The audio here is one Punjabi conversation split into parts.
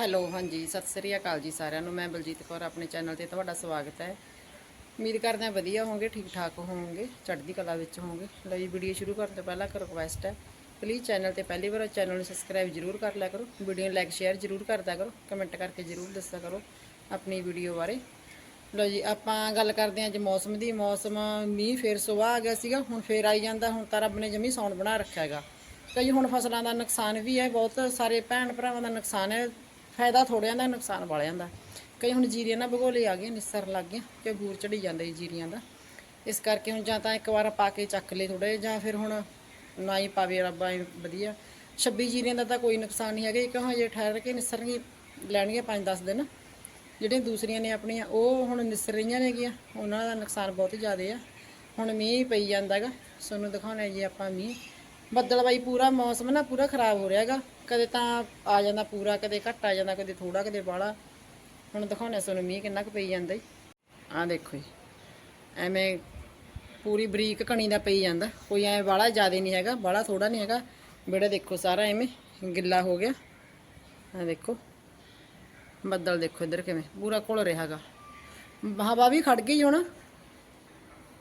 ਹੈਲੋ, ਹਾਂਜੀ, ਸਤਿ ਸ੍ਰੀ ਅਕਾਲ ਜੀ ਸਾਰਿਆਂ ਨੂੰ। ਮੈਂ ਬਲਜੀਤ ਕੌਰ, ਆਪਣੇ ਚੈਨਲ ਤੇ ਤੁਹਾਡਾ ਸਵਾਗਤ ਹੈ। ਉਮੀਦ ਕਰਦੇ ਹਾਂ ਵਧੀਆ ਹੋਵੋਗੇ ਠੀਕ ਠਾਕ ਹੋਵੋਗੇ, ਚੜ੍ਹਦੀ ਕਲਾ ਵਿੱਚ ਹੋਵੋਗੇ। ਲਓ ਜੀ, ਵੀਡੀਓ ਸ਼ੁਰੂ ਕਰਨ ਤੋਂ ਪਹਿਲਾਂ ਇੱਕ ਰਿਕੁਐਸਟ ਹੈ। ਪਲੀਜ਼ ਚੈਨਲ ਤੇ ਪਹਿਲੀ ਵਾਰ ਚੈਨਲ ਨੂੰ ਸਬਸਕ੍ਰਾਈਬ ਜਰੂਰ ਕਰ ਲਿਆ ਕਰੋ। ਵੀਡੀਓ ਨੂੰ ਲਾਈਕ ਸ਼ੇਅਰ ਜਰੂਰ ਕਰਦਾ ਕਰੋ। ਕਮੈਂਟ ਕਰਕੇ ਜਰੂਰ ਦੱਸਿਆ ਕਰੋ ਆਪਣੀ ਵੀਡੀਓ ਬਾਰੇ। ਲਓ ਜੀ, ਆਪਾਂ ਗੱਲ ਕਰਦੇ ਹਾਂ ਅੱਜ ਮੌਸਮ ਦੀ। ਮੌਸਮ, ਮੀਂਹ ਫੇਰ ਸੁਬਾਹ ਆ ਗਿਆ ਸੀਗਾ, ਹੁਣ ਫੇਰ ਆਈ ਜਾਂਦਾ, ਹੁਣ ਤਾਂ ਰੱਬ ਨੇ ਜਮੀ ਸੌਣ ਬਣਾ ਰੱਖਿਆ ਹੈਗਾ। ਕਈ ਹੁਣ ਫਸਲਾਂ ਦਾ ਨੁਕਸਾਨ ਵੀ ਹੈ, ਬਹੁਤ ਸਾਰੇ ਭੈਣ ਭਰਾਵਾਂ ਦਾ ਨੁਕਸਾਨ ਹੈ। ਫਾਇਦਾ ਥੋੜਿਆਂ ਦਾ ਨੁਕਸਾਨ ਵਾਲਿਆਂ ਦਾ ਕਈ ਹੁਣ ਜੀਰੀਆਂ ਨਾ ਭਗੋਲੇ ਆ ਗਏ ਨਿਸਰ ਲੱਗ ਗਈਆਂ ਕਿ ਬੂਰ ਚੜੀ ਜਾਂਦਾ ਜੀ ਜੀਰੀਆਂ ਦਾ। ਇਸ ਕਰਕੇ ਹੁਣ ਜਾਂ ਤਾਂ ਇੱਕ ਵਾਰ ਪਾ ਕੇ ਚੱਕ ਲਏ ਥੋੜੇ ਜਾਂ ਫਿਰ ਹੁਣ ਨਾ ਹੀ ਪਾਵੇ ਰੱਬ, ਐਂ ਵਧੀਆ। 26 ਜੀਰੀਆਂ ਦਾ ਤਾਂ ਕੋਈ ਨੁਕਸਾਨ ਨਹੀਂ ਹੈਗਾ ਇਹ ਕਹਾਂ ਜੇ ਠਹਿਰ ਕੇ ਨਿਸਰਨਗੇ ਲੈਣਗੇ 5-10 ਦਿਨ। ਜਿਹੜੀਆਂ ਦੂਸਰੀਆਂ ਨੇ ਆਪਣੀਆਂ, ਉਹ ਹੁਣ ਨਿਸਰ ਰਹੀਆਂ ਨੇਗੀਆਂ, ਉਹਨਾਂ ਦਾ ਨੁਕਸਾਨ ਬਹੁਤ ਜ਼ਿਆਦਾ ਆ। ਹੁਣ ਮੀਂਹ ਪਈ ਜਾਂਦਾ ਹੈਗਾ, ਤੁਹਾਨੂੰ ਦਿਖਾਉਣਾ ਜੀ ਆਪਾਂ ਮੀਂਹ। ਬੱਦਲਬਾਈ ਪੂਰਾ ਮੌਸਮ ਨਾ ਪੂਰਾ ਖਰਾਬ ਹੋ ਰਿਹਾ ਹੈਗਾ। ਕਦੇ ਤਾਂ ਆ ਜਾਂਦਾ ਪੂਰਾ, ਕਦੇ ਘੱਟ ਆ ਜਾਂਦਾ, ਕਦੇ ਥੋੜਾ ਕਦੇ ਬਾਹਲਾ। ਹੁਣ ਦਿਖਾਉਣਾ ਤੁਹਾਨੂੰ, ਮੀਂਹ ਕਿੰਨਾ ਕੁ ਪਈ ਜਾਂਦਾ ਜੀ ਆਹ ਦੇਖੋ ਜੀ, ਐਵੇਂ ਪੂਰੀ ਬਰੀਕ ਕਣੀ ਦਾ ਪਈ ਜਾਂਦਾ। ਕੋਈ ਐ ਬਾਹਲਾ ਜ਼ਿਆਦਾ ਨਹੀਂ ਹੈਗਾ, ਬਾਹਲਾ ਥੋੜਾ ਨਹੀਂ ਹੈਗਾ। ਬੇੜਾ ਦੇਖੋ ਸਾਰਾ ਐਵੇਂ, ਗਿੱਲਾ ਹੋ ਗਿਆ। ਆ ਦੇਖੋ, ਬੱਦਲ ਦੇਖੋ ਇੱਧਰ ਕਿਵੇਂ, ਪੂਰਾ ਘੁਲ ਰਿਹਾ ਹੈਗਾ। ਹਵਾ ਵੀ ਖੜ ਗਈ ਹੁਣ।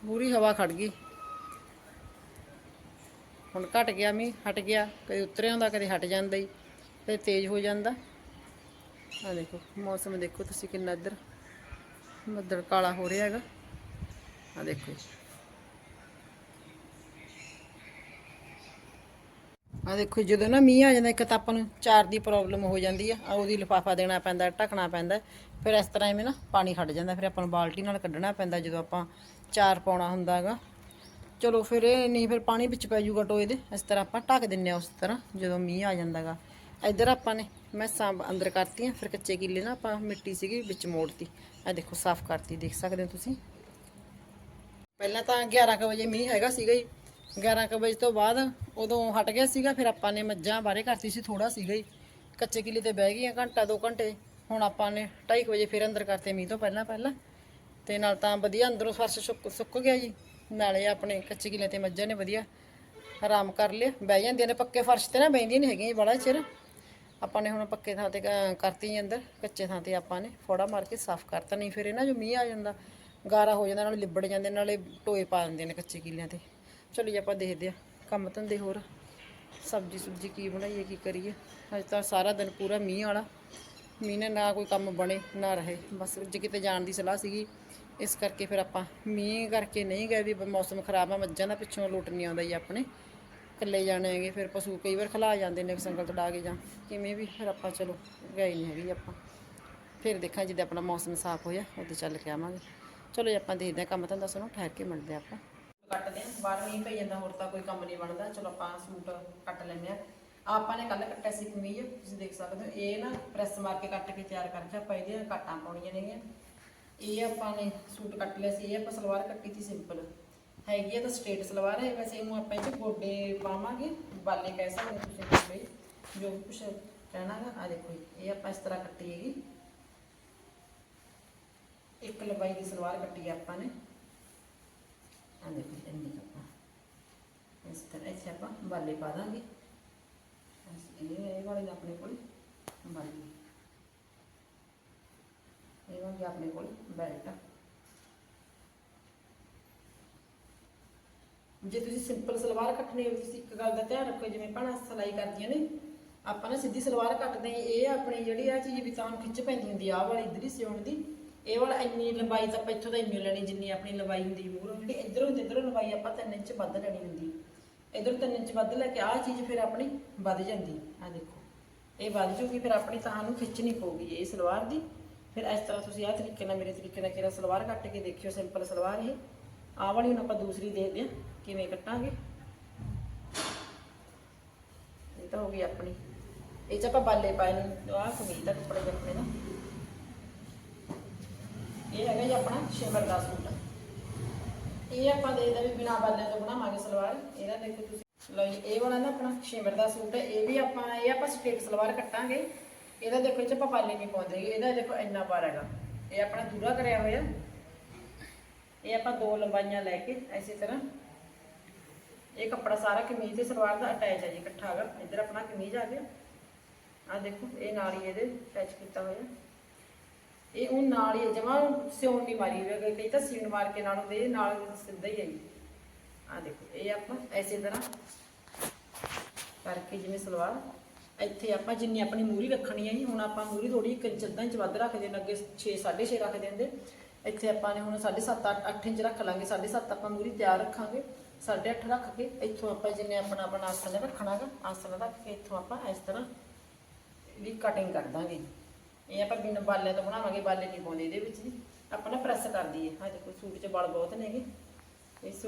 ਪੂਰੀ ਹਵਾ ਖੜ ਗਈ। ਹੁਣ ਘਟ ਗਿਆ ਮੀਂਹ, ਹਟ ਗਿਆ, ਕਦੇ ਉਤਰਿਆ ਹੁੰਦਾ, ਕਦੇ ਹਟ ਜਾਂਦਾ ਹੀ, ਕਦੇ ਤੇਜ਼ ਹੋ ਜਾਂਦਾ। ਆ ਦੇਖੋ, ਮੌਸਮ ਦੇਖੋ ਤੁਸੀਂ ਕਿੰਨਾ ਇੱਧਰ ਬੱਦਲ ਕਾਲਾ ਹੋ ਰਿਹਾ ਹੈਗਾ। ਆ ਦੇਖੋ। ਜੀ। ਆ ਦੇਖੋ, ਜਦੋਂ ਨਾ ਮੀਂਹ ਆ ਜਾਂਦਾ, ਇੱਕ ਤਾਂ ਆਪਾਂ ਨੂੰ ਚਾਰ ਦੀ ਪ੍ਰੋਬਲਮ ਹੋ ਜਾਂਦੀ ਆ ਆ ਉਹਦੀ ਲਿਫਾਫਾ ਦੇਣਾ ਪੈਂਦਾ, ਢੱਕਣਾ ਪੈਂਦਾ, ਫਿਰ ਇਸ ਤਰ੍ਹਾਂ ਐਵੇਂ ਨਾ ਪਾਣੀ ਖੜ ਜਾਂਦਾ, ਫਿਰ ਆਪਾਂ ਨੂੰ ਬਾਲਟੀ ਨਾਲ ਕੱਢਣਾ ਪੈਂਦਾ, ਜਦੋਂ ਆਪਾਂ ਚਾਰ ਪਾਉਣਾ ਹੁੰਦਾ ਹੈਗਾ। ਚਲੋ ਫਿਰ ਇਹ ਨਹੀਂ, ਫਿਰ ਪਾਣੀ ਵਿੱਚ ਪੈ ਜਾਊਗਾ ਟੋਏ ਦੇ। ਇਸ ਤਰ੍ਹਾਂ ਆਪਾਂ ਢੱਕ ਦਿੰਨੇ ਆ ਉਸ ਤਰ੍ਹਾਂ, ਜਦੋਂ ਮੀਂਹ ਆ ਜਾਂਦਾਗਾ। ਇੱਧਰ ਆਪਾਂ ਨੇ, ਮੈਂ ਮੈਸਾਂ ਅੰਦਰ ਕਰਤੀਆਂ, ਫਿਰ ਕੱਚੇ ਕਿੱਲੇ ਨਾ ਆਪਾਂ ਮਿੱਟੀ ਸੀਗੀ ਵਿੱਚ ਮੋੜਤੀ। ਇਹ ਦੇਖੋ, ਸਾਫ਼ ਕਰਤੀ, ਦੇਖ ਸਕਦੇ ਹੋ ਤੁਸੀਂ। ਪਹਿਲਾਂ ਤਾਂ 11 ਕੁ ਵਜੇ ਮੀਂਹ ਹੈਗਾ ਸੀਗਾ ਜੀ। 11 ਕੁ ਵਜੇ ਤੋਂ ਬਾਅਦ ਉਦੋਂ ਹਟ ਗਿਆ ਸੀਗਾ, ਫਿਰ ਆਪਾਂ ਨੇ ਮੱਝਾਂ ਬਾਰੇ ਕਰਤੀ ਸੀ ਥੋੜਾ ਸੀਗਾ ਜੀ। ਕੱਚੇ ਕਿੱਲੇ ਤੇ ਬਹਿ ਗਈਆਂ ਘੰਟਾ 2 ਘੰਟੇ। ਹੁਣ ਆਪਾਂ ਨੇ 2:30 ਵਜੇ ਫਿਰ ਅੰਦਰ ਕਰਤੇ ਮੀਂਹ ਤੋਂ ਪਹਿਲਾਂ ਪਹਿਲਾਂ ਤੇ ਨਾਲ ਤਾਂ ਵਧੀਆ ਅੰਦਰੋਂ ਫਰਸ਼ ਸੁੱਕ ਸੁੱਕ ਗਿਆ ਜੀ। ਨਾਲੇ ਆਪਣੇ ਕੱਚੇ ਕਿੱਲੇ ਤੇ ਮੱਝਾਂ ਨੇ ਵਧੀਆ ਆਰਾਮ ਕਰ ਲਿਆ। ਬਹਿ ਜਾਂਦੀਆਂ ਨੇ, ਪੱਕੇ ਫਰਸ਼ ਤੇ ਨਾ ਬਹਿੰਦੀਆਂ ਨਹੀਂ ਹੈਗੀਆਂ ਜੀ ਬੜਾ ਚਿਰ। ਆਪਾਂ ਨੇ ਹੁਣ ਪੱਕੇ ਥਾਂ ਤੇ ਕਰਤੀ ਜੀ ਅੰਦਰ, ਕੱਚੇ ਥਾਂ ਤੇ ਆਪਾਂ ਨੇ ਫੋੜਾ ਮਾਰ ਕੇ ਸਾਫ਼ ਕਰਤਾ। ਨਹੀਂ ਫਿਰ ਇਹ ਨਾ ਜੋ ਮੀਂਹ ਆ ਜਾਂਦਾ, ਗਾਰਾ ਹੋ ਜਾਂਦਾ, ਨਾਲੇ ਲਿਬੜ ਜਾਂਦੇ, ਨਾਲੇ ਟੋਏ ਪਾ ਦਿੰਦੇ ਨੇ ਕੱਚੇ ਕਿਲਿਆਂ ਤੇ। ਚਲੋ ਜੀ, ਆਪਾਂ ਦੇਖਦੇ ਆ ਕੰਮ ਧੰਦੇ ਹੋਰ। ਸਬਜੀ ਸੁਬਜੀ ਕੀ ਬਣਾਈਏ, ਕੀ ਕਰੀਏ? ਅੱਜ ਤਾਂ ਸਾਰਾ ਦਿਨ ਪੂਰਾ ਮੀਂਹ ਵਾਲਾ। ਮੀਂਹ ਨੇ ਨਾ ਕੋਈ ਕੰਮ ਬਣੇ, ਨਾ ਰਹੇ। ਬਸ ਜੇ ਕਿਤੇ ਜਾਣ ਦੀ ਸਲਾਹ ਸੀਗੀ ਇਸ ਕਰਕੇ ਫਿਰ ਆਪਾਂ ਮੀਂਹ ਕਰਕੇ ਨਹੀਂ ਗਏ ਵੀ ਮੌਸਮ ਖਰਾਬ ਆ, ਮੱਝਾਂ ਦਾ ਪਿੱਛੋਂ ਲੁੱਟ ਨਹੀਂ ਆਉਂਦਾ ਜੀ ਆਪਣੇ। ਇਕੱਲੇ ਜਾਣੇ ਹੈਗੇ, ਫਿਰ ਪਸ਼ੂ ਕਈ ਵਾਰ ਖਲਾ ਜਾਂਦੇ ਨੇ ਸੰਗਲ ਤੜਾ ਕੇ ਜਾਂ ਕਿਵੇਂ ਵੀ, ਫਿਰ ਆਪਾਂ ਚਲੋ ਗਏ ਨਹੀਂ ਹੈਗੇ ਆਪਾਂ। ਫਿਰ ਦੇਖਾਂ ਜਿੱਦਾਂ ਆਪਣਾ ਮੌਸਮ ਸਾਫ਼ ਹੋਇਆ ਉਦੋਂ ਚੱਲ ਕੇ ਆਵਾਂਗੇ। ਚਲੋ ਜੀ, ਆਪਾਂ ਦੇਖਦੇ ਹਾਂ, ਕੰਮ ਤਾਂ ਦੱਸੋ ਠਹਿਰ ਕੇ ਮਿਲਦੇ ਹਾਂ ਆਪਾਂ। ਕੱਟਦੇ ਹਾਂ, ਬਾਹਰ ਮੀਂਹ ਪਈ ਜਾਂਦਾ, ਹੋਰ ਤਾਂ ਕੋਈ ਕੰਮ ਨਹੀਂ ਬਣਦਾ। ਚਲੋ ਆਪਾਂ ਸੂਟ ਕੱਟ ਲੈਂਦੇ ਆ ਆਪਾਂ ਨੇ ਕੱਲ ਕੱਟਿਆ ਸੀ ਕਮੀਜ਼ ਤੁਸੀਂ ਦੇਖ ਸਕਦੇ ਹੋ, ਇਹ ਨਾ ਪ੍ਰੈਸ ਮਾਰ ਕੇ ਕੱਟ ਕੇ ਤਿਆਰ ਕਰਕੇ ਆਪਾਂ ਇਹਦੀਆਂ ਕਾਟਾਂ ਪਾਉਣੀਆਂ ਨੇਗੀਆਂ। ਇਹ ਆਪਾਂ ਨੇ ਸੂਟ ਕੱਟ ਲਿਆ ਸੀ, ਇਹ ਆਪਾਂ ਸਲਵਾਰ ਕੱਟੀ ਸੀ ਸਿੰਪਲ ਹੈਗੀ ਆ ਤਾਂ ਸਟ੍ਰੇਟ ਸਲਵਾਰ ਹੈ ਵੈਸੇ ਇਹਨੂੰ ਆਪਾਂ ਇਹ ਗੋਡੇ ਪਾਵਾਂਗੇ ਬਾਲੇ ਕਹਿ ਸਕਦੇ ਤੁਸੀਂ ਗੋਡੇ ਜੋ ਵੀ ਕੁਛ ਕਹਿਣਾਗਾ ਆ ਦੇਖੋ ਇਹ ਆਪਾਂ ਇਸ ਤਰ੍ਹਾਂ ਕੱਟੀ ਹੈਗੀ। ਇੱਕ ਲੰਬਾਈ ਦੀ ਸਲਵਾਰ ਕੱਟੀ ਆ ਆਪਾਂ ਨੇ। ਆ ਦੇਖੋ ਇੰਨੀ ਆਪਾਂ। ਇਸ ਤਰ੍ਹਾਂ ਇੱਥੇ ਆਪਾਂ ਬਾਲੇ ਪਾ ਦਾਂਗੇ। ਬਸ ਇਹ ਇਹ ਵਾਲੀ ਆਪਣੇ ਕੋਲ ਬਾਲੇ ਇਹ ਵਾਲੀ ਆਪਣੇ ਕੋਲ ਬੈਲਟ ਜੇ ਤੁਸੀਂ ਸਿੰਪਲ ਸਲਵਾਰ ਕੱਟਣੀ ਹੋਵੇ ਤੁਸੀਂ ਇੱਕ ਗੱਲ ਦਾ ਧਿਆਨ ਰੱਖੋ ਜਿਵੇਂ ਭਣਾ ਸਿਲਾਈ ਕਰਦੀਆਂ ਨੇ ਆਪਾਂ ਨਾ ਸਿੱਧੀ ਸਲਵਾਰ ਕੱਟਦੇ ਹਾਂ, ਇਹ ਆਪਣੀ ਜਿਹੜੀ ਆ ਚੀਜ਼ ਵੀ ਤਾਂ ਖਿੱਚ ਪੈਂਦੀ ਹੁੰਦੀ ਆ ਵਾਲੀ ਇਧਰ ਸਿਉਣ ਦੀ। ਇਹ ਵਾਲਾ ਇੰਨੀ ਲੰਬਾਈ ਤਾਂ ਆਪਾਂ ਇੱਥੋਂ ਤਾਂ ਇੰਨੀ ਲੈਣੀ ਜਿੰਨੀ ਆਪਣੀ ਲੰਬਾਈ ਹੁੰਦੀ ਮੂਹਰੋਂ। ਜਿਹੜੀ ਇਧਰੋਂ ਜਿੱਧਰੋਂ ਲੰਬਾਈ ਆਪਾਂ 3 ਇੰਚ ਵੱਧ ਲੈਣੀ ਹੁੰਦੀ। ਇਧਰੋਂ 3 ਇੰਚ ਵੱਧ ਲੈ ਕੇ ਆਹ ਚੀਜ਼ ਫਿਰ ਆਪਣੀ ਵੱਧ ਜਾਂਦੀ। ਆ ਦੇਖੋ ਇਹ ਵੱਧ ਜੂਗੀ ਫਿਰ ਆਪਣੀ ਤਾਂ ਨੂੰ ਖਿੱਚਣੀ ਪਊਗੀ ਇਹ ਸਲਵਾਰ ਦੀ। ਫਿਰ ਇਸ ਤਰ੍ਹਾਂ ਤੁਸੀਂ ਆਹ ਤਰੀਕੇ ਨਾਲ ਮੇਰੇ ਤਰੀਕੇ ਨਾਲ ਕਿਹੜਾ ਸਲਵਾਰ ਕੱਟ ਕੇ ਦੇਖਿਓ ਸਿੰਪਲ ਸਲਵਾਰ ਇਹ। ਆਹ ਵਾਲੀ ਹੁਣ ਆਪਾਂ ਦੂਸਰੀ ਦੇਖਦੇ ਹਾਂ, ਕਿਵੇਂ ਕੱਟਾਂਗੇ। ਇਹ ਤਾਂ ਹੋ ਗਈ ਆਪਣੀ। ਇਹ ਚ ਆਪਾਂ ਬਾਲੇ ਪਾਏ ਨੇ, ਆਹ ਕਮੀਜ਼ ਦਾ ਕੱਪੜੇ ਦੇ ਆਪਣੇ ਇਹ ਹੈਗਾ ਜੀ ਆਪਣਾ ਸ਼ਿਮਰ ਦਾ ਸੂਟ। ਇਹ ਆਪਾਂ ਦੇਖਦੇ ਵੀ ਬਿਨਾ ਬਾਲਿਆਂ ਤੋਂ ਬਣਾਵਾਂਗੇ ਸਲਵਾਰ। ਇਹਦਾ ਦੇਖੋ ਤੁਸੀਂ। ਲਓ ਜੀ, ਇਹ ਵਾਲਾ ਨਾ ਆਪਣਾ ਸ਼ਿਮਰ ਦਾ ਸੂਟ ਹੈ, ਇਹ ਵੀ ਆਪਾਂ, ਇਹ ਆਪਾਂ ਸਟੇਟ ਸਲਵਾਰ ਕੱਟਾਂਗੇ। ਇਹਦਾ ਦੇਖੋ ਇਹ ਚ ਨਹੀਂ ਪਾਉਂਦੇ, ਇਹਦਾ ਦੇਖੋ ਇੰਨਾ ਬਾਰ ਹੈਗਾ। ਇਹ ਆਪਣਾ ਦੂਰਾ ਕਰਿਆ ਹੋਇਆ। ਇਹ ਆਪਾਂ ਦੋ ਲੰਬਾਈਆਂ ਲੈ ਕੇ ਐਸੀ ਤਰ੍ਹਾਂ। ਇਹ ਕੱਪੜਾ ਸਾਰਾ ਕਮੀਜ਼ ਤੇ ਸਲਵਾਰ ਦਾ ਅਟੈਚ ਹੈ ਜੀ, ਇਕੱਠਾ ਹੈਗਾ। ਇੱਧਰ ਆਪਣਾ ਕਮੀਜ਼ ਆ ਗਿਆ। ਆ ਦੇਖੋ, ਇਹ ਨਾਲ ਹੀ ਇਹਦੇ ਅਟੈਚ ਕੀਤਾ ਹੋਇਆ। ਇਹ ਉਹ ਨਾਲ ਹੀ ਜਮਾ ਸਿਉਣ ਨਹੀਂ ਮਾਰੀ ਹੋਈ ਕਈ ਤਾਂ ਸੀਣ ਮਾਰ ਕੇ ਨਾਲ ਦੇ ਨਾਲ ਸਿੱਧਾ ਹੀ ਹੈ ਜੀ। ਆ ਦੇਖੋ, ਇਹ ਆਪਾਂ ਐਸੇ ਤਰ੍ਹਾਂ ਕਰਕੇ ਜਿਵੇਂ ਸਲਵਾਰ ਇੱਥੇ ਆਪਾਂ ਜਿੰਨੀ ਆਪਣੀ ਮੂਰੀ ਰੱਖਣੀ ਹੈ ਜੀ, ਹੁਣ ਆਪਾਂ ਮੂਰੀ ਥੋੜੀ ਇੰਚ ਅੱਧਾ ਇੰਚ ਵੱਧ ਰੱਖਦੇ ਨੇ ਅੱਗੇ 6 6.5 ਰੱਖ ਦਿੰਦੇ ਇੱਥੇ ਆਪਾਂ ਨੇ ਹੁਣ 7.5 8 ਇੰਚ ਰੱਖ ਲਾਂਗੇ 7.5 ਆਪਾਂ ਮੂਰੀ ਤਿਆਰ ਰੱਖਾਂਗੇ। 8.5 ਰੱਖ ਕੇ ਇੱਥੋਂ ਆਪਾਂ ਜਿੰਨੇ ਆਪਣਾ ਆਪਣਾ ਆਸਣ ਰੱਖਣਾਗਾ ਆਸਣ ਰੱਖ ਕੇ ਇੱਥੋਂ ਆਪਾਂ ਇਸ ਤਰ੍ਹਾਂ ਵੀ ਕਟਿੰਗ ਕਰ ਦਾਂਗੇ ਇਹ ਆਪਾਂ ਬਿਨ ਬਾਲਿਆਂ ਤੋਂ ਬਣਾਵਾਂਗੇ, ਬਾਲੇ ਨਹੀਂ ਪਾਉਂਦੇ ਇਹਦੇ ਵਿੱਚ ਜੀ। ਆਪਾਂ ਨਾ ਪ੍ਰੈਸ ਕਰ ਦਈਏ। ਹਾਂ ਦੇਖੋ ਸੂਟ 'ਚ ਬਲ ਬਹੁਤ ਨੇਗੇ ਇਸ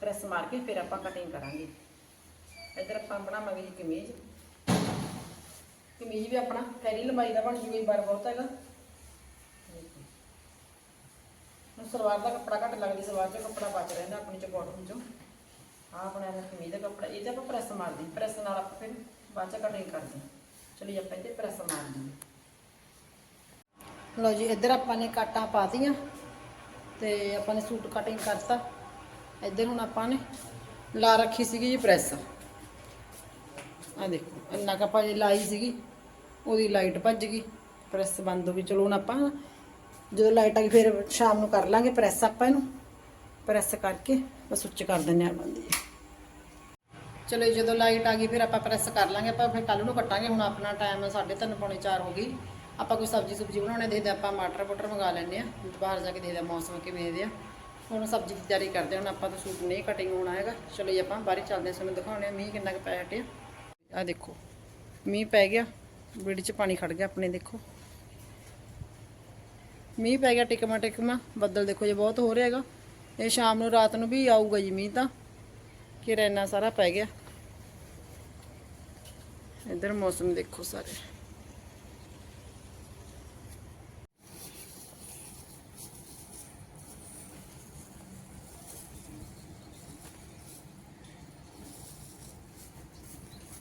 ਪ੍ਰੈਸ ਮਾਰ ਕੇ ਫਿਰ ਆਪਾਂ ਕਟਿੰਗ ਕਰਾਂਗੇ। ਇੱਧਰ ਆਪਾਂ ਬਣਾਵਾਂਗੇ ਜੀ ਕਮੀਜ਼। ਕਮੀਜ਼ ਵੀ ਆਪਣਾ ਫੈਰੀ ਲੰਬਾਈ ਦਾ ਬਣ ਜੂਗਾ ਬਾਰ ਬਹੁਤ ਹੈਗਾ। ਹੁਣ ਸਲਵਾਰ ਦਾ ਕੱਪੜਾ ਘੱਟ ਲੱਗਦੀ, ਸਲਵਾਰ 'ਚ ਕੱਪੜਾ ਬਚ ਰਹਿੰਦਾ ਆਪਣੀ ਚ ਬਾਟਮ 'ਚੋਂ। ਆਹ ਆਪਣਾ ਇਹਦਾ ਕਮੀਜ਼ ਦਾ ਕੱਪੜਾ, ਇਹ ਤਾਂ ਆਪਾਂ ਪ੍ਰੈਸ ਮਾਰਦੇ ਹਾਂ ਪ੍ਰੈਸ ਨਾਲ ਆਪਾਂ ਫਿਰ ਬਾਅਦ 'ਚ ਕਟਿੰਗ ਕਰਦੇ ਹਾਂ। ਚਲਿਏ ਆਪਾਂ ਇਹਦੇ ਪ੍ਰੈਸ ਮਾਰਦੇ ਹਾਂ। ਲਓ ਜੀ, ਇੱਧਰ ਆਪਾਂ ਨੇ ਕਾਟਾਂ ਪਾਤੀਆਂ ਤੇ ਆਪਾਂ ਨੇ ਸੂਟ ਕਟਿੰਗ ਕਰਤਾ। ਇੱਧਰ ਹੁਣ ਆਪਾਂ ਨੇ ਲਾ ਰੱਖੀ ਸੀਗੀ ਜੀ ਪ੍ਰੈਸ ਆ ਦੇਖੋ, ਇੰਨਾ ਕੁ ਆਪਾਂ ਜੇ ਲਾਈ ਸੀਗੀ। ਉਹਦੀ ਲਾਈਟ ਭੱਜ ਗਈ ਪ੍ਰੈਸ ਬੰਦ ਹੋ ਗਈ ਚਲੋ ਹੁਣ ਆਪਾਂ ਜਦੋਂ ਲਾਈਟ ਆ ਗਈ ਫਿਰ ਸ਼ਾਮ ਨੂੰ ਕਰ ਲਾਂਗੇ ਪ੍ਰੈਸ ਆਪਾਂ ਇਹਨੂੰ ਪ੍ਰੈਸ ਕਰਕੇ ਬਸ ਉੱਚ ਕਰ ਦਿੰਦੇ ਆ ਬੰਦੀ ਚਲੋ ਜੀ, ਜਦੋਂ ਲਾਈਟ ਆ ਗਈ ਫਿਰ ਆਪਾਂ ਪ੍ਰੈਸ ਕਰ ਲਾਂਗੇ ਆਪਾਂ ਫਿਰ ਕੱਲ ਨੂੰ ਕੱਟਾਂਗੇ ਹੁਣ ਆਪਣਾ ਟਾਈਮ 3:30 ਪੌਣੇ 4 ਹੋ ਗਈ। ਆਪਾਂ ਕੋਈ ਸਬਜ਼ੀ ਸੁਬਜ਼ੀ ਬਣਾਉਣੇ ਦੇਖਦੇ ਆਪਾਂ ਮਟਰ ਬਟਰ ਮੰਗਾ ਲੈਣੇ ਆ ਬਾਹਰ ਜਾ ਕੇ ਦੇਖਦੇ ਆ ਮੌਸਮ ਕਿਵੇਂ ਦੇ ਆ। ਹੁਣ ਸਬਜ਼ੀ ਦੀ ਤਿਆਰੀ ਕਰਦੇ ਹਾਂ ਹੁਣ ਆਪਾਂ ਤਾਂ ਸੂਟ ਨਹੀਂ ਕਟਿੰਗ ਹੋਣਾ ਹੈਗਾ। ਚਲੋ ਜੀ ਆਪਾਂ ਬਾਹਰ ਚੱਲਦੇ ਹਾਂ ਤੁਹਾਨੂੰ ਦਿਖਾਉਂਦੇ ਆ ਮੀਂਹ ਕਿੰਨਾ ਕੁ ਪੈ ਹਟਿਆ। ਆ ਦੇਖੋ ਮੀਂਹ ਪੈ ਗਿਆ। ਵਿੜ 'ਚ ਪਾਣੀ ਖੜ ਗਿਆ ਆਪਣੇ, ਦੇਖੋ। ਮੀਂਹ ਪੈ ਗਿਆ ਟਿਕਮਾ ਟਿਕਮਾ, ਬੱਦਲ ਦੇਖੋ ਜੀ ਬਹੁਤ ਹੋ ਰਿਹਾ ਹੈਗਾ। ਇਹ ਸ਼ਾਮ ਨੂੰ, ਰਾਤ ਨੂੰ ਵੀ ਆਊਗਾ ਜੀ ਮੀਂਹ ਤਾਂ ਕਿ ਇੰਨਾ ਸਾਰਾ ਪੈ ਗਿਆ। ਇੱਧਰ ਮੌਸਮ ਦੇਖੋ ਸਾਰੇ।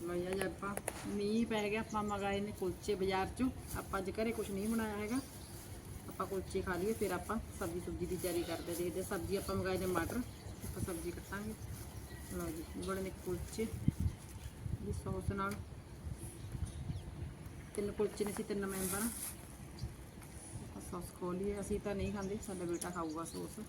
ਮਈਆ ਜੀ ਆਪਾਂ। ਮੀਂਹ ਪੈ ਗਿਆ, ਆਪਾਂ ਮਗਾਏ ਨੇ ਕੁਲਚੇ ਬਾਜ਼ਾਰ ਚੋਂ। ਆਪਾਂ ਅੱਜ ਘਰੇ ਕੁਝ ਨਹੀਂ ਬਣਾਇਆ ਹੈਗਾ। ਆਪਾਂ ਕੁਲਚੇ ਖਾ ਲਈਏ, ਫਿਰ ਆਪਾਂ ਸਬਜ਼ੀ ਸੁਬਜ਼ੀ ਦੀ ਤਿਆਰੀ ਕਰਦੇ ਦੇਖਦੇ ਸਬਜ਼ੀ ਆਪਾਂ ਮਗਾਏ ਨੇ ਮਟਰ, ਆਪਾਂ ਸਬਜ਼ੀ ਕੱਟਾਂਗੇ। ਲਓ ਜੀ ਬੜੇ ਨੇ ਕੁਲਚੇ। ਦੀ ਸੌਸ ਨਾਲ। ਤਿੰਨ ਕੁਲਚੇ ਨੇ ਸੀ, ਤਿੰਨ ਮੈਂਬਰ। ਆਪਾਂ ਸੌਸ ਖੋਲੀਏ ਅਸੀਂ ਤਾਂ ਨਹੀਂ ਖਾਂਦੇ, ਸਾਡਾ ਬੇਟਾ ਖਾਊਗਾ ਸੌਸ।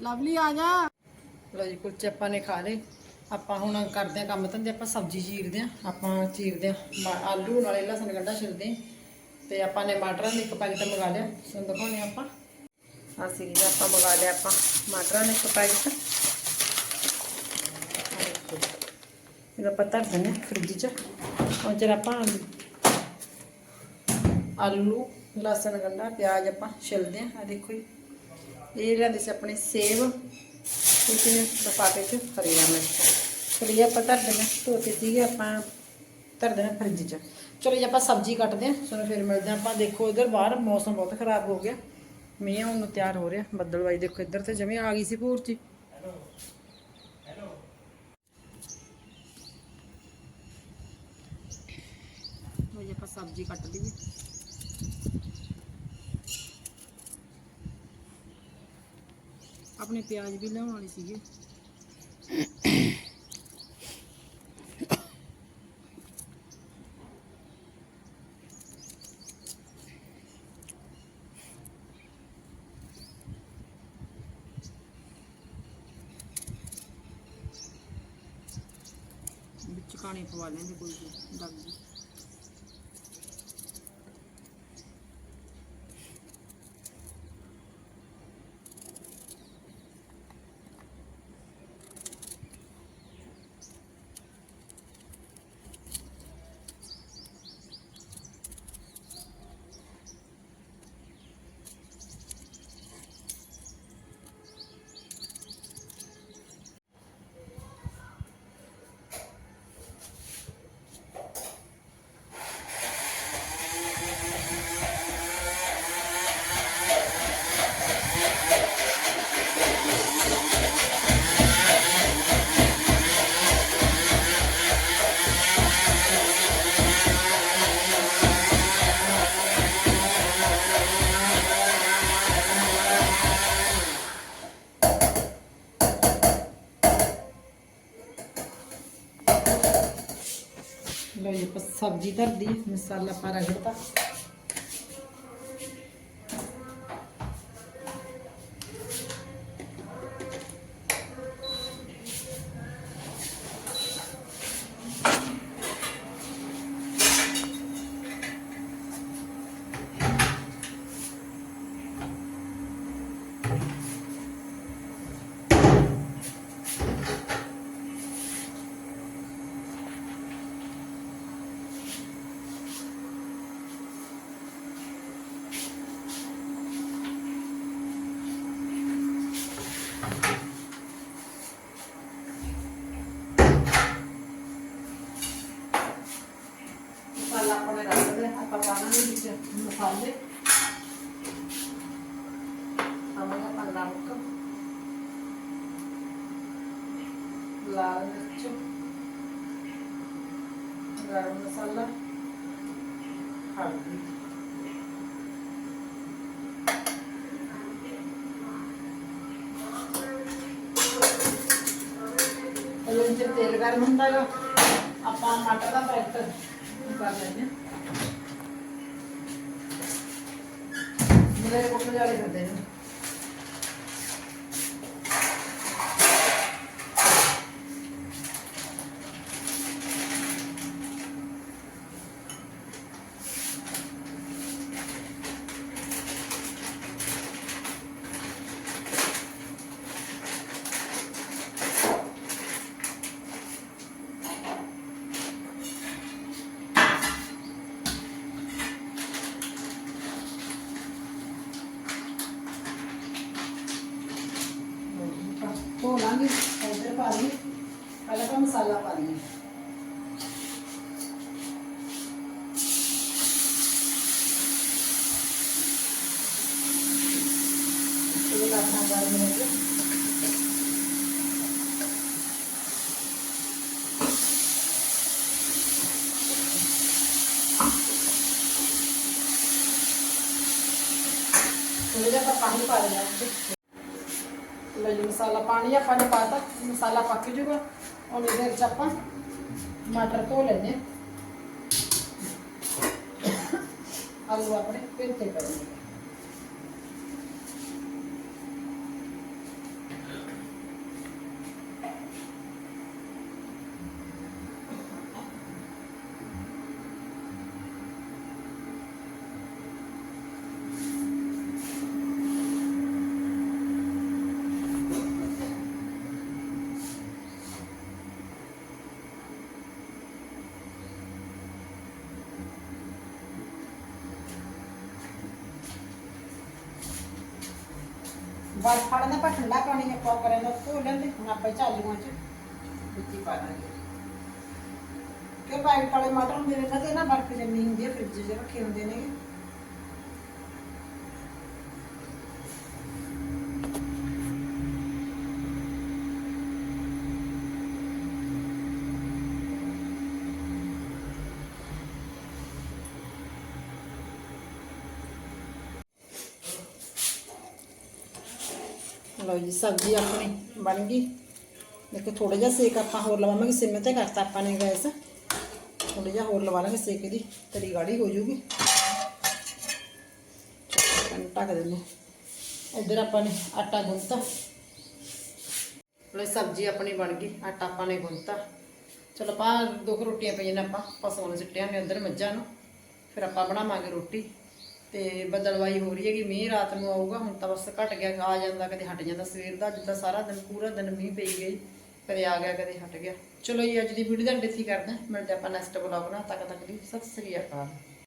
ਲਵਲੀ, ਆ ਜਾ। ਲੋ ਜੀ, ਕੁਲਚੇ ਆਪਾਂ ਨੇ ਖਾ ਲਏ। ਆਪਾਂ ਹੁਣ ਕਰਦੇ ਆ ਕੰਮ ਧੰਦੇ, ਆਪਾਂ ਸਬਜ਼ੀ ਚੀਰਦੇ ਆ ਆਪਾਂ ਚੀਰਦੇ ਆ ਮ- ਆਲੂ, ਨਾਲੇ ਲਸਣ ਗੰਢਾ ਛਿਲਦੇ ਆਂ। ਤੇ ਆਪਾਂ ਨੇ ਮਟਰਾਂ ਦਾ ਇੱਕ ਪੈਕਟ ਮੰਗਾ ਲਿਆ। ਤੁਹਾਨੂੰ ਦਿਖਾਉਂਦੇ ਹਾਂ ਆਪਾਂ। ਆ ਜੀ, ਆਪਾਂ ਮੰਗਾ ਲਿਆ ਆਪਾਂ ਮਟਰਾਂ ਦਾ ਇੱਕ ਪੈਕਟ। ਇਹਦਾ ਪਤਾ ਦਿੰਦੇ ਹਾਂ 'ਚ। ਹੁਣ ਜਰ ਆਪਾਂ ਆਲੂ, ਲਸਣ ਗੰਢਾ ਪਿਆਜ਼ ਆਪਾਂ ਛਿਲਦੇ ਆ ਆ ਦੇਖੋ ਜੀ। ਇਹ ਲਿਆਂਦੇ ਸੀ ਆਪਣੇ ਸੇਬ ਕੁਝ ਨੇ ਲਫਾਫੇ ਚ ਹਰੀਆਂ ਮਿਰਚਾਂ। ਚਲੋ ਜੀ, ਆਪਾਂ ਧਰ ਦੇਣਾ ਧੋਤੇ ਸੀਗੇ ਆਪਾਂ ਧਰ ਦੇਣਾ ਫਰਿੱਜ 'ਚ। ਚਲੋ ਜੀ, ਆਪਾਂ ਸਬਜ਼ੀ ਕੱਟਦੇ ਹਾਂ ਤੁਹਾਨੂੰ ਫਿਰ ਮਿਲਦੇ ਹਾਂ। ਆਪਾਂ ਦੇਖੋ, ਇਧਰ ਬਾਹਰ ਮੌਸਮ ਬਹੁਤ ਖਰਾਬ ਹੋ ਗਿਆ। ਮੀਂਹ ਹੁਣ ਤਿਆਰ ਹੋ ਰਿਹਾ ਬੱਦਲਵਾਈ ਦੇਖੋ, ਇੱਧਰ ਤੇ ਜਿਵੇਂ ਆ ਗਈ ਸੀ ਭੂਰ ਆਪਾਂ ਸਬਜ਼ੀ ਕੱਟ ਲਈਏ। ਆਪਣੇ ਪਿਆਜ਼ ਵੀ ਲਿਆਉਣ ਵਾਲੇ ਸੀਗੇ। ਵਿੱਚ ਕਾਣੀ ਪਵਾ ਲੈਂਦੇ ਕੋਈ ਵੀ ਜੀ ਸਬਜ਼ੀ ਧਰਦੀ ਮਸਾਲਾ ਪਾ ਰਗੜਤਾ ਮਸਾਲਾ ਆਪਣੇ ਰੱਖਦੇ ਹਾਂ, ਆਪਾਂ ਪਾਵਾਂਗੇ ਵਿੱਚ ਮਸਾਲੇ ਪਾਵਾਂਗੇ ਪੰਡਾ ਮੁੱਕ ਲਾਲ ਮਿਰਚ ਗਰਮ ਮਸਾਲਾ ਹਲਦੀ ਅਜੇ ਜੇ ਤੇਲ ਗਰਮ ਹੁੰਦਾ ਹੈਗਾ ਆਪਾਂ ਮਟਰ ਦਾ ਪੈਕਟ ਕਰ ਲੈਂਦੇ ਹਾਂ ਮੇਰੇ ਕੋਲ ਜਾਲੇ ਕਰਦੇ ਨੇ ਧੋ ਲਾਂਗੇ ਇੱਧਰ ਪਾ ਲਈ ਪਹਿਲਾਂ ਤਾਂ ਮਸਾਲਾ ਪਾ ਲਈਏ ਇਹ ਆਪਣਾ ਗਰਮ ਹੋ ਗਿਆ ਥੋੜਾ ਜਿਹਾ ਆਪਾਂ ਪਾਣੀ ਪਾ ਦੇਣਾ ਵਿੱਚ ਲੈ ਜੀ, ਮਸਾਲਾ ਪਾਣੀ ਆਪਾਂ ਨੇ ਪਾਤਾ, ਮਸਾਲਾ ਪੱਕ ਜੂਗਾ। ਹੁਣ ਇਹਦੇ ਵਿੱਚ ਆਪਾਂ ਮਟਰ ਧੋ ਲੈਣੇ ਆਲੂ ਆਪਣੇ ਫਿਰ ਬਰਫ ਫੜਨਾ ਆਪਾਂ ਠੰਡਾ ਪਾਣੀ ਆਪਾਂ ਕਰਾਂ ਦਾ ਧੋ ਲੈਂਦੇ, ਹੁਣ ਆਪਾਂ ਚਾਲੂਆਂ ਚ। ਵਿੱਚ ਪਾ ਦਾਂਗੇ। ਕਿ ਪੈਕਟ ਵਾਲੇ ਮਟਰ ਮੇਰੇ ਨਾਲ ਤੇ ਨਾ ਬਰਫ ਜੰਮੀ ਹੁੰਦੀ ਹੈ ਫ੍ਰਿਜ 'ਚ ਰੱਖੇ ਹੁੰਦੇ ਨੇ ਲਓ ਜੀ, ਸਬਜ਼ੀ ਆਪਣੀ ਬਣ ਗਈ। ਦੇਖੋ ਥੋੜਾ ਜਿਹਾ ਸੇਕ ਆਪਾਂ ਹੋਰ ਲਵਾਵਾਂਗੇ ਸਿਮ ਤੇ ਕਰਤਾ ਆਪਾਂ ਨੇ ਗੈਸ। ਥੋੜਾ ਜਿਹਾ ਹੋਰ ਲਵਾ ਲਾਂਗੇ ਸੇਕ ਦੀ, ਤਰੀ ਗਾੜੀ ਹੋ ਜੂਗੀ। ਢੱਕ ਦਿੰਦੇ ਇੱਧਰ ਆਪਾਂ ਨੇ ਆਟਾ ਗੁੰਨਤਾ। ਲੈ ਸਬਜ਼ੀ ਆਪਣੀ ਬਣ ਗਈ, ਆਟਾ ਆਪਾਂ ਨੇ ਗੁੰਨਤਾ। ਚਲੋ, ਆਪਾਂ ਦੋ ਰੋਟੀਆਂ ਪਈਆਂ ਨੇ ਆਪਾਂ ਪਸ਼ੂਆਂ ਨੂੰ ਸਿੱਟਿਆ ਨੇ ਉੱਧਰ ਮੱਝਾਂ ਨੂੰ। ਫਿਰ ਆਪਾਂ ਬਣਾਵਾਂਗੇ ਰੋਟੀ। ਤੇ ਬਦਲਵਾਈ ਹੋ ਰਹੀ ਹੈ ਕਿ ਮੀਂਹ ਰਾਤ ਨੂੰ ਆਊਗਾ, ਹੁਣ ਤਾਂ ਬਸ ਘਟ ਗਿਆ, ਆ ਜਾਂਦਾ ਕਦੇ ਹਟ ਜਾਂਦਾ, ਸਵੇਰ ਦਾ ਜਿੱਦਾਂ ਸਾਰਾ ਦਿਨ, ਪੂਰਾ ਦਿਨ ਮੀਂਹ ਪਈ ਗਈ, ਕਦੇ ਆ ਗਿਆ, ਕਦੇ ਹਟ ਗਿਆ। ਚਲੋ ਜੀ, ਅੱਜ ਦੀ ਵੀਡੀਓ ਦਾ ਇੱਥੇ ਕਰਦਾ ਕਰਦੇ ਹਾਂ। ਮਿਲਦੇ ਆਪਾਂ ਨੈਕਸਟ ਬਲੌਗ ਨਾਲ ਤੱਕ ਤੱਕ ਦੀ ਸਤਿ ਸ੍ਰੀ ਅਕਾਲ।